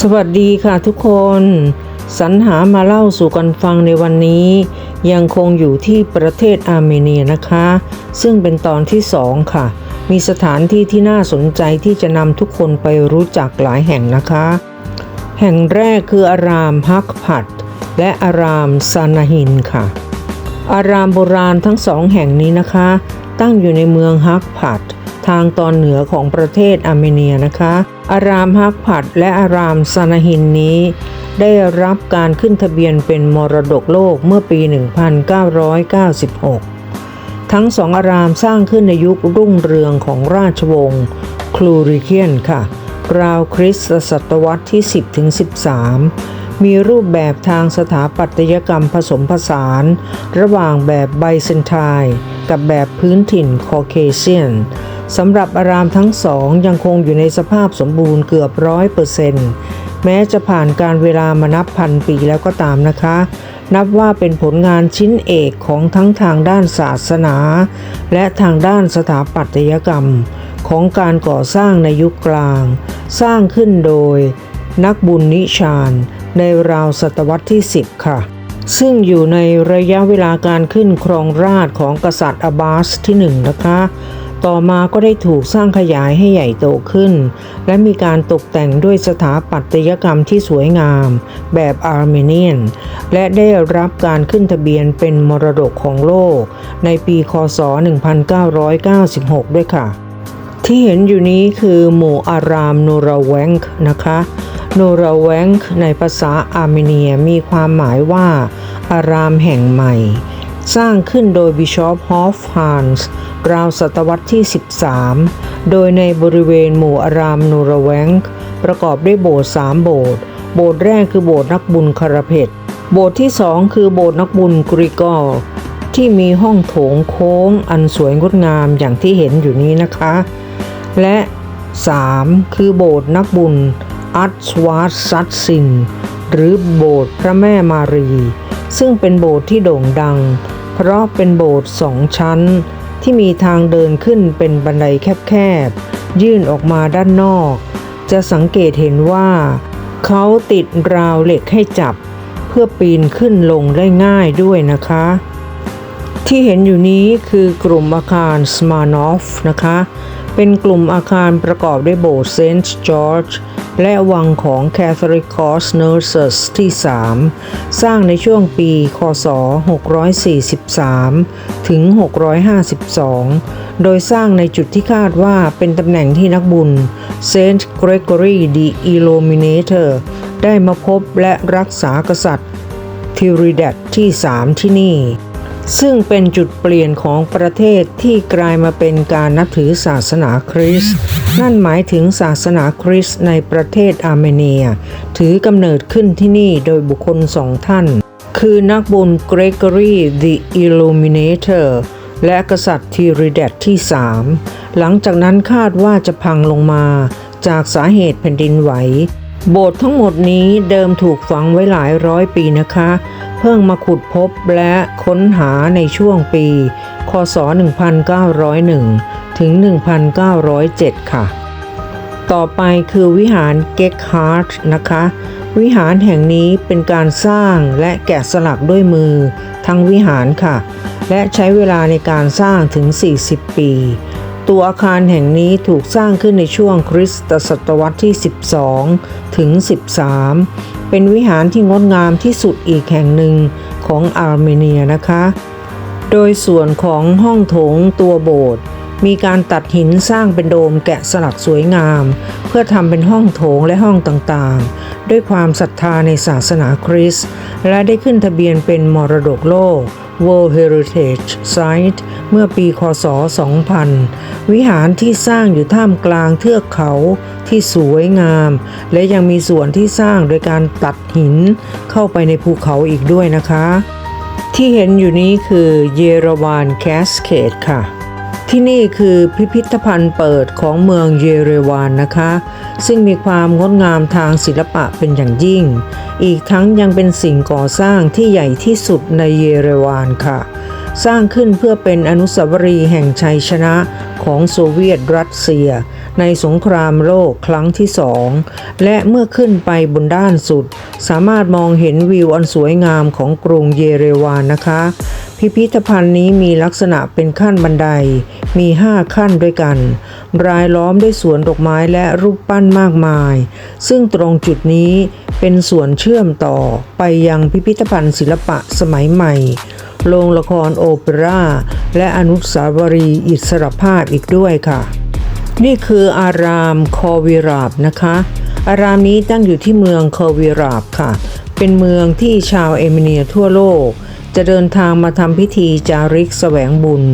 สวัสดีค่ะทุกคน สรรหามาเล่าสู่กันฟังในวันนี้ ยังคงอยู่ที่ประเทศอาร์เมเนียนะคะ ซึ่งเป็นตอนที่สองค่ะ มีสถานที่ที่น่าสนใจที่จะนำทุกคนไปรู้จักหลายแห่งนะคะ แห่งแรกคืออารามฮักพัด และอารามซานาฮินค่ะ อารามโบราณทั้งสองแห่งนี้นะคะ ตั้งอยู่ในเมืองฮักพัด ทางตอนเหนือของประเทศอาร์เมเนียนะคะ อารามฮักพัดและอารามซานาฮินนี้ ได้รับการขึ้นทะเบียนเป็นมรดกโลกเมื่อปี 1996 ทั้งสองอารามสร้างขึ้นในยุครุ่งเรืองของราชวงศ์คลูริเคียนค่ะ ราวคริสตศตวรรษที่ 10ถึง13มีรูปแบบทางสถาปัตยกรรมผสมผสาน ระหว่างแบบไบเซนไทน์กับแบบพื้นถิ่นคอเคเซียน สำหรับอารามทั้งสองยังคงอยู่ในสภาพสมบูรณ์เกือบร้อยเปอร์เซ็นต์แม้จะผ่านการเวลามานับพันปีแล้วก็ตามนะคะ นับว่าเป็นผลงานชิ้นเอกของทั้งทางด้านศาสนา และทางด้านสถาปัตยกรรม ของการก่อสร้างในยุคกลาง สร้างขึ้นโดย นักบุญนิชานในราวศตวรรษที่ 10 ค่ะ ซึ่งอยู่ในระยะเวลาการขึ้นครองราชของกษัตริย์อาบาสที่ 1 นะคะ ต่อมาก็ได้ถูกสร้างขยายให้ใหญ่โตขึ้น และมีการตกแต่งด้วยสถาปัตยกรรมที่สวยงาม แบบอาร์เมเนียน และได้รับการขึ้นทะเบียนเป็นมรดกของโลก ในปีคศ 1996 ด้วยค่ะ ที่เห็นอยู่นี้คือหมู่อารามโนราแวงค์นะคะโนราแวงค์ในภาษาอาร์เมเนียมีความหมายว่า อารามแห่งใหม่ สร้างขึ้นโดยบิชอปฮอฟฮานส์ราวศตวรรษที่ 13 โดยในบริเวณหมู่อารามโนราแวงค์ประกอบด้วยโบสถ์สามโบสถ์ โบสถ์แรกคือโบสถ์นักบุญคาราเพตโบสถ์ที่สองคือโบสถ์นักบุญกริกอลที่มีห้องโถงโค้งอันสวยงดงามอย่างที่เห็นอยู่นี้นะคะ และ 3. คือโบสถ์นักบุญอัตสวาซัตซิน หรือโบสถ์พระแม่มารี ซึ่งเป็นโบสถ์ที่โด่งดัง เพราะเป็นโบสถ์สองชั้น ที่มีทางเดินขึ้นเป็นบันไดแคบๆ ยื่นออกมาด้านนอก จะสังเกตเห็นว่า เขาติดราวเหล็กให้จับ เพื่อปีนขึ้นลงได้ง่ายด้วยนะคะ ที่เห็นอยู่นี้คือกลุ่มอาคารสมานอฟนะคะ เป็นกลุ่มอาคารประกอบด้วยโบสถ์เซนต์จอร์จ และวังของ Catholic Cross Nurses ที่ 3 สร้างในช่วงปี คศ 643 ถึง 652 โดยสร้างในจุดที่คาดว่าเป็นตำแหน่งที่นักบุญ Saint Gregory the Illuminator ได้มาพบและรักษากษัตริย์ทิริดัตที่ 3 ที่นี่ ซึ่งเป็นจุดเปลี่ยนของประเทศที่กลายมาเป็นการนับถือศาสนาคริสต์นั่นหมายถึงศาสนาคริสต์ในประเทศอาร์เมเนีย ถือกำเนิดขึ้นที่นี่โดยบุคคลสองท่าน คือนักบุญเกรกอรี the Illuminator และกษัตริย์ทิริดัตที่3หลังจากนั้นคาดว่าจะพังลงมาจากสาเหตุแผ่นดินไหว โบสถ์ทั้งหมดนี้เดิมถูกฝังไว้หลายร้อยปีนะคะ เพิ่งมาขุดพบและค้นหาในช่วงปี คศ 1901 ถึง 1907 ค่ะ ต่อไปคือวิหารเก็กฮาร์ทนะคะ วิหารแห่งนี้เป็นการสร้างและแกะสลักด้วยมือทั้งวิหารค่ะ และใช้เวลาในการสร้างถึง 40 ปี ตัวอาคารแห่งนี้ถูกสร้างขึ้นในช่วงคริสตศตวรรษที่ 12 ถึง 13 เป็นวิหารที่งดงามที่สุดอีกแห่งหนึ่งของอาร์เมเนียนะคะ โดยส่วนของห้องโถงตัวโบสถ์มีการตัดหินสร้างเป็นโดมแกะสลักสวยงาม เพื่อทำเป็นห้องโถงและห้องต่างๆ ด้วยความศรัทธาในศาสนาคริสต์และได้ขึ้นทะเบียนเป็นมรดกโลก World Heritage Site เมื่อปีคศ 2000 วิหารที่สร้างอยู่ท่ามกลางเทือกเขาที่สวยงาม และยังมีส่วนที่สร้างโดยการตัดหินเข้าไปในภูเขาอีกด้วยนะคะ ที่เห็นอยู่นี้คือเยรวานแคสเคดค่ะ ที่นี่คือพิพิธภัณฑ์เปิดของเมืองเยเรวานนะคะ ซึ่งมีความงดงามทางศิลปะเป็นอย่างยิ่ง อีกทั้งยังเป็นสิ่งก่อสร้างที่ใหญ่ที่สุดในเยเรวานค่ะ สร้างขึ้นเพื่อเป็นอนุสาวรีย์แห่งชัยชนะของโซเวียตรัสเซีย ในสงครามโลกครั้งที่สอง และเมื่อขึ้นไปบนด้านสุด สามารถมองเห็นวิวอันสวยงามของกรุงเยเรวานนะคะ พิพิธภัณฑ์นี้มีลักษณะเป็นขั้นบันได มี 5 ขั้นด้วยกัน รายล้อมด้วยสวนดอกไม้และรูปปั้นมากมาย ซึ่งตรงจุดนี้เป็นส่วนเชื่อมต่อไปยังพิพิธภัณฑ์ศิลปะสมัยใหม่โรงละครโอเปร่า และอนุสาวรีย์อิสรภาพอีกด้วยค่ะ นี่คืออารามคอวิราบนะคะ อารามนี้ตั้งอยู่ที่เมืองคอวิราบค่ะ เป็นเมืองที่ชาวเอเมเนียทั่วโลก จะเดินทางมาทำพิธีจาริกแสวงบุญ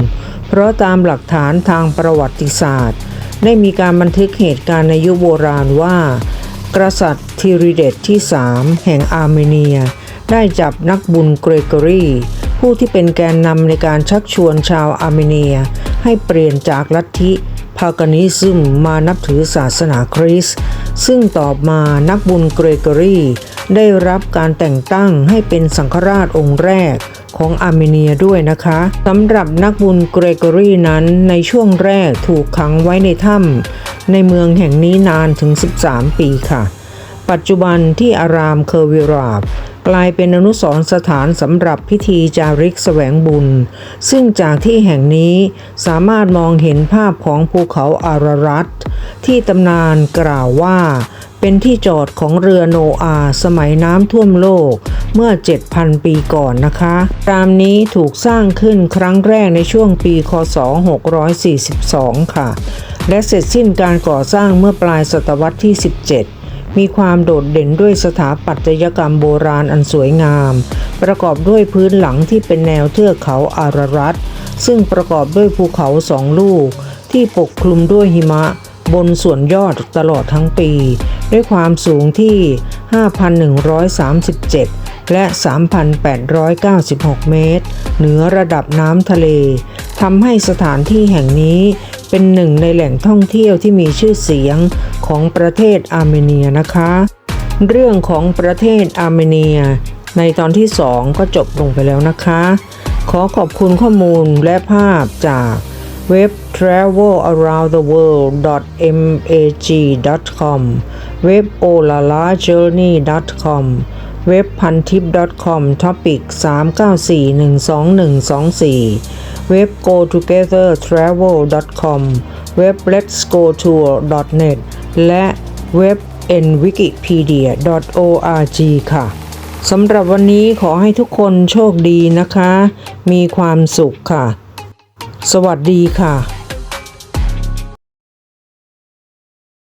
เพราะตามหลักฐานทางประวัติศาสตร์ ได้มีการบันทึกเหตุการณ์ในยุคโบราณว่า กษัตริย์ทิริเดตที่3แห่งอาร์เมเนีย ได้จับนักบุญเกรกอรีผู้ที่เป็นแกนนำในการชักชวนชาวอาร์เมเนีย ให้เปลี่ยนจากลัทธิ พากานิซึมมานับถือศาสนาคริสต์ซึ่งต่อมานักบุญเกรกอรีได้รับการแต่งตั้งให้เป็นสังฆราชองค์แรกของอาร์เมเนียด้วยนะคะสำหรับนักบุญเกรกอรีนั้นในช่วงแรกถูกขังไว้ในถ้ำในเมืองแห่งนี้นานถึง 13 ปีค่ะ ปัจจุบันที่อารามเคอร์วิราบ กลายเป็นอนุสรณ์สถานสำหรับพิธีจาริกแสวงบุญ ซึ่งจากที่แห่งนี้สามารถมองเห็นภาพของภูเขาอารารัตที่ตำนานกล่าวว่า เป็นที่จอดของเรือโนอาห์สมัยน้ำท่วมโลกเมื่อ 7,000 ปีก่อนนะคะรามนี้ถูกสร้างขึ้นครั้งแรกในช่วงปี คศ 642 ค่ะ และเสร็จสิ้นการก่อสร้างเมื่อปลายศตวรรษที่ 17 มีความโดดเด่นด้วยสถาปัตยกรรมโบราณอันสวยงาม ประกอบด้วยพื้นหลังที่เป็นแนวเทือกเขาอารารัตซึ่งประกอบด้วยภูเขาสองลูก ที่ปกคลุมด้วยหิมะ บนส่วนยอดตลอดทั้งปี ด้วยความสูงที่ 5,137 และ 3,896 เมตร เหนือระดับน้ำทะเลทำให้สถานที่แห่งนี้เป็นหนึ่งในแหล่งท่องเที่ยวที่มีชื่อเสียง ของประเทศอาร์เมเนียนะคะ เรื่องของประเทศอาร์เมเนีย ในตอนที่ 2 ก็จบลงไปแล้วนะคะ ขอขอบคุณข้อมูลและภาพจากเว็บ travelaroundtheworld.mag.com เว็บ olalajourney.com เว็บพันทิป .com topic 3941224เว็บ go together travel com เว็บ let's go tour net และเว็บ nwikipedia org ค่ะสำหรับวันนี้ขอให้ทุกคนโชคดีนะคะ มีความสุขค่ะ สวัสดีค่ะ